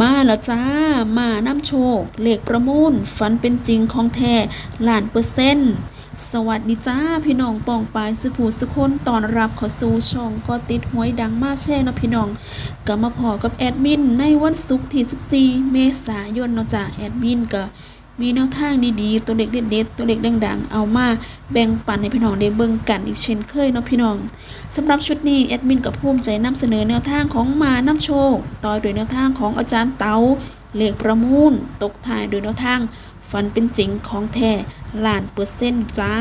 มาแล้วจ้า มาน้ำโชค เลขประมูล ฝันเป็นจริงของแท้ล้านเปอร์เซ็นต์สวัสดีจ้า พี่น้องปองปายสุภูสุคนตอนรับขอสู่ช่องก็ติดหวยดังมาแช่นะพี่น้องก็มาพอกับแอดมินในวันศุกร์ที่ 14 เมษายนเนาะจ้าแอดมินก็ มีแนวทางดีๆ ตัวเล็กเด็ดๆตัวเล็กดังๆ เอามาแบ่งปันให้พี่น้องได้เบิ่งกันอีกเช่นเคยเนาะพี่น้องสำหรับชุดนี้แอดมินกับภูมิใจนำเสนอแนวทางของมาน้ำโชค ต่อโดยแนวทางของอาจารย์เตาเลขประมูล ตกท้ายโดยแนวทางฝันเป็นจริงของแท้ล้านเปอร์เซ็นต์จ้า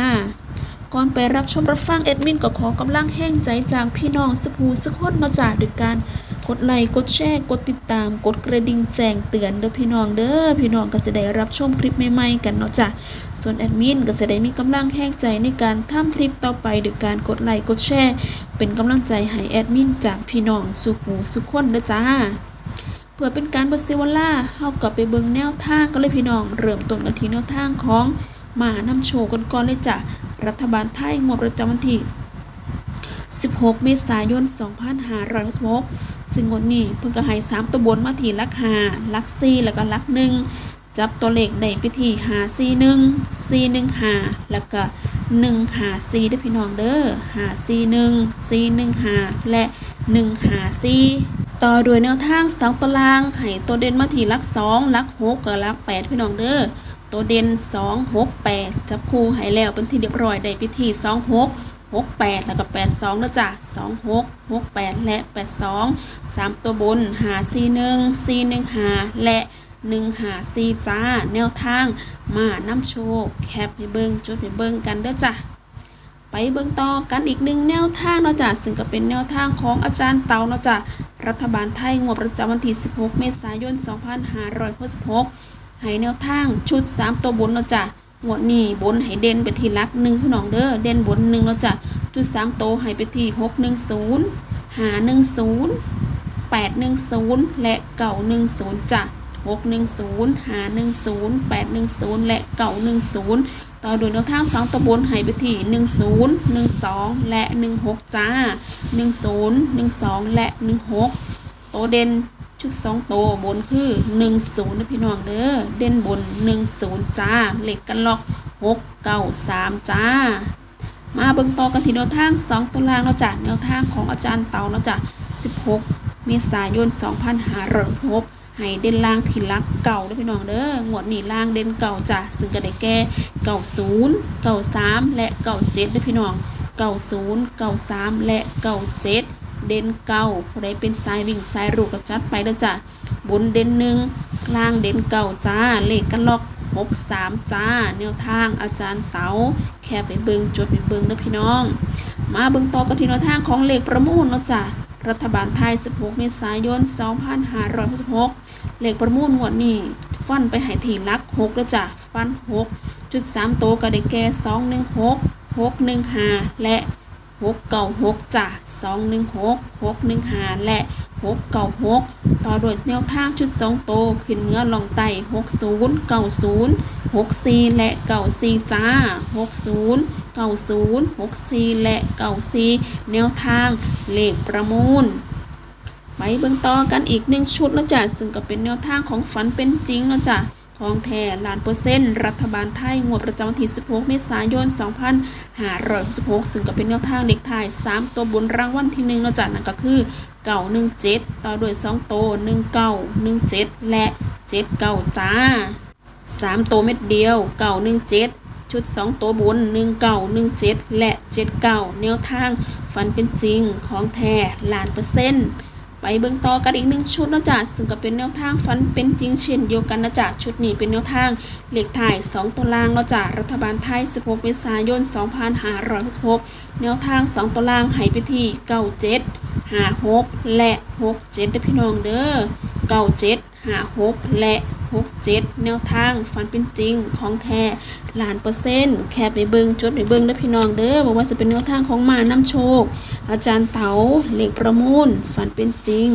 ก่อนไปรับชมรับฟังแอดมินก็ขอกำลังแห้งใจจากพี่น้องสภูสกคนมาจากด้วยการ กดไลค์กดแชร์ กดติดตาม กดกระดิ่งแจ้งเตือนเด้อพี่น้องเด้อพี่น้องก็จะได้รับชมคลิปใหม่ๆกันเนาะจ้ะส่วนแอดมินก็จะได้มีกำลังแห้งใจในการทำคลิปต่อไปด้วยการกดไลค์กดแชร์ เป็นกำลังใจให้แอดมินจากพี่น้องสุภูสุขคนเด้อจ้าเพื่อเป็นการบดเซวล่าเฮากับไปเบิ่งแนวทางกันเลยพี่น้องเริ่มต้นกันที่แนวทางของหมานำโชว์กันก่อนเลยจ้ะรัฐบาลไทยงวดประจำวันที่16 เมษายน 2566 ซึ่งงวดนี้เพิ่นก็ให้3ตัวบนมาที่ลัก5หลัก4แล้วก็ลัก1จับตัวเลขได้ไปที่541 415แล้วก็154เด้อพี่น้องเด้อ541 415และ154ต่อด้วยแนวทางสองตารางให้ตัวเด่นมาที่ลัก2หลัก6กับลัก8พี่น้องเด้อตัวเด่น2 6 8จับคู่ให้แล้วเป็นที่เรียบร้อยได้ไปที่2 6 6 8 แล้วก็ 8 2แล้วจ้ะ2 6 6 8 และ 8 2 3 ตัวบน5 4 1 4 1 5และ1 5 4จ้า แนวทาง มาน้ำโชค แคปให้เบิ่งจุดให้เบิ่งกันเด้อจ้ะไปเบิ่งต่อกันอีกหนึ่งแนวทางเนาะจ้ะซึ่งก็เป็นแนวทางของอาจารย์เตาเนาะจ้ะรัฐบาลไทยงวดประจำวันที่ 16 เมษายน 2566ให้แนวทางชุด 3 ตัวบนเนาะจ้ะ หมดนี่บนให้เด่นไปที่ลักหนึ่งพี่น้องเด้อเด่นบนหนึ่งเราจะจุดสามโตหายไปที่หกหนึ่งศูนย์หาหนึ่งศูนย์แปดหนึ่งศูนย์และเก่าหนึ่งศูนย์จ้ะหกหนึ่งศูนย์หาหนึ่งศูนย์แปดหนึ่งศูนย์และเก่าหนึ่งศูนย์ต่อโดยแนวทางสองตะบนหายไปที่หนึ่งศูนย์หนึ่งสองและหนึ่งหกจ้าหนึ่งศูนย์หนึ่งสองและหนึ่งหกโตเด่น ชุดสองโตบนคือ10นะพี่น้องเด้อเด่นบน10จ้าเหล็กกันล็อก6 9 3จ้า มาเบิ่งต่อกันที่แนวทาง2ตัวล่างแล้วจ้ะแนวทางของอาจารย์เตาแล้วจ้ะ16เมษายน2566ให้เด่นล่างที่ลักเก่าด้อพี่น้องเด้องวดนี้ล่างเด่นเก่าจ้ะซึ่งก็ได้แก่90 93และ97เด้อพี่น้อง90 93และ97เด่ เดนเก่าผู้ใดเป็นสายวิ่งสายรูกก็จัดไปเด้อจ้ะบนเด่นหนึ่งกลางเด่นเก่าจ้าเลขกันล็อก63จ้าแนวทางอาจารย์เต๋าแค่ไปเบิงจดไปเบิงเด้อพี่น้อง มาเบิงต่อกันที่แนวทางของเลขประมูลเนาะจ้ะรัฐบาลไทย 16 เมษายน 2566เลขประมูลงวดนี้ฟันไปให้ที่ลัก6แล้วจ้ะ ฟัน 6 จุด 3 โตก็ได้แก่ 216 615 และ 696จ้ะ216 615และ696ต่อโดยแนวทางชุด2โตขึ้นเนื้อลองไต่60 90 64และ94จ้า60 90 64และ94แนวทางเลขประมูลไปเบิ่งต่อกันอีกหนึ่งชุดนะจ้ะซึ่งก็เป็นแนวทางของฝันเป็นจริงนะจ้ะ ของแท้ล้านเปอร์เซ็นต์รัฐบาลไทยงวดประจำวันที่ 16 เมษายน 2566 ซึ่งก็เป็นแนวทางเลขท้าย3 ตัวบนรางวัลที่1นาะจ้ะนั่นก็คือ 917 ต่อด้วย2โตว19 17 และ 79 จ้า 3 ตัวเม็ดเดียว 917ชุด 2 ตัวบน 1917 และ 79 แนวทาง ฝันเป็นจริงของแท้ล้านเปอร์เซ็นต์ ไปเบิ่งต่อกันอีกหนึ่งชุดนะจ๊ะซึ่งก็เป็นแนวทางฝันเป็นจริงเช่นเดียวกันนะจ๊ะชุดนี้เป็นแนวทางเลขถ่าย 2 ตัวล่างนะจ๊ะรัฐบาลไทย 16เมษายน 2566 แนวทาง 2 ตัวล่างให้ไปที่97 56 และ 67เด้อพี่น้องเด้อ97 56 และ 67 แนวทางฝันเป็นจริงของแท้ล้านเปอร์เซ็นต์แค่ไปเบิงจดไปเบิงเด้พี่น้องเด้อบอกว่าจะเป็นแนวทางของมาน้ำโชค อาจารย์เต๋าเลขประมูลฝันเป็นจริง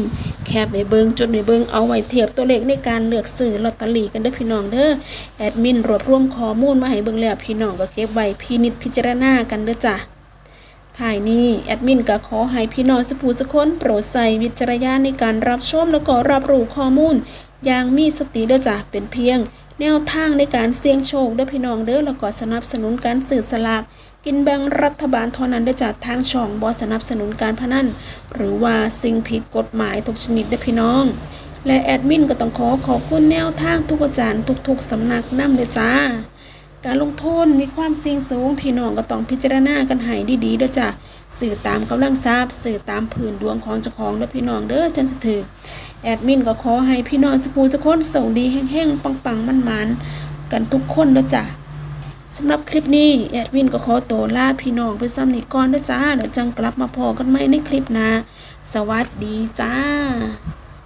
แค่ไปเบิงจดไปเบิงเอาไว้เทียบตัวเลขในการเลือกซื้อลอตเตอรี่กันเด้พี่น้องเด้อแอดมินรวบรวมข้อมูลมาให้เบิงแล้วพี่น้องก็เก็บไว้พินิจพิจารณากันเด้อจ้ะถ่ายนี้แอดมินก็ขอให้พี่น้องสกผู้สกคนโปรดใส่วิจารณญาณในการรับชมแล้วก็รับรู้ข้อมูล อย่างมีสติเด้อจ้ะเป็นเพียง แนวทางในการเสี่ยงโชคเด้อพี่น้องเด้อแล้วก็สนับสนุนการสื่อสลากกินแบ่งรัฐบาลเท่านั้นเด้อจ้ะทางช่องบ่สนับสนุนการพนันหรือว่าสิ่งผิดกฎหมายทุกชนิดเด้อพี่น้อง และแอดมินก็ต้องขอขอบคุณแนวทางทุกอาจารย์ทุกๆสำนักนำเด้อจ้า การลงทุนมีความเสี่ยงสูง พี่น้องก็ต้องพิจารณากันให้ดีๆเด้อจ้ะสื่อตามกำลังทรัพย์สื่อตามผืนดวงของเจ้าของเด้อพี่น้องเด้อจนสถือ แอดมินก็ขอให้พี่น้องจะพูจะคนส่งดีแห้งๆปังๆมันๆกันทุกคนนะจ๊ะสำหรับคลิปนี้แอดมินก็ขอตัวลาพี่น้องไปซ้ำนี้ก่อนนะจ๊ะเดี๋ยวจังกลับมาพอกันใหม่ในคลิปหน้าสวัสดีจ้า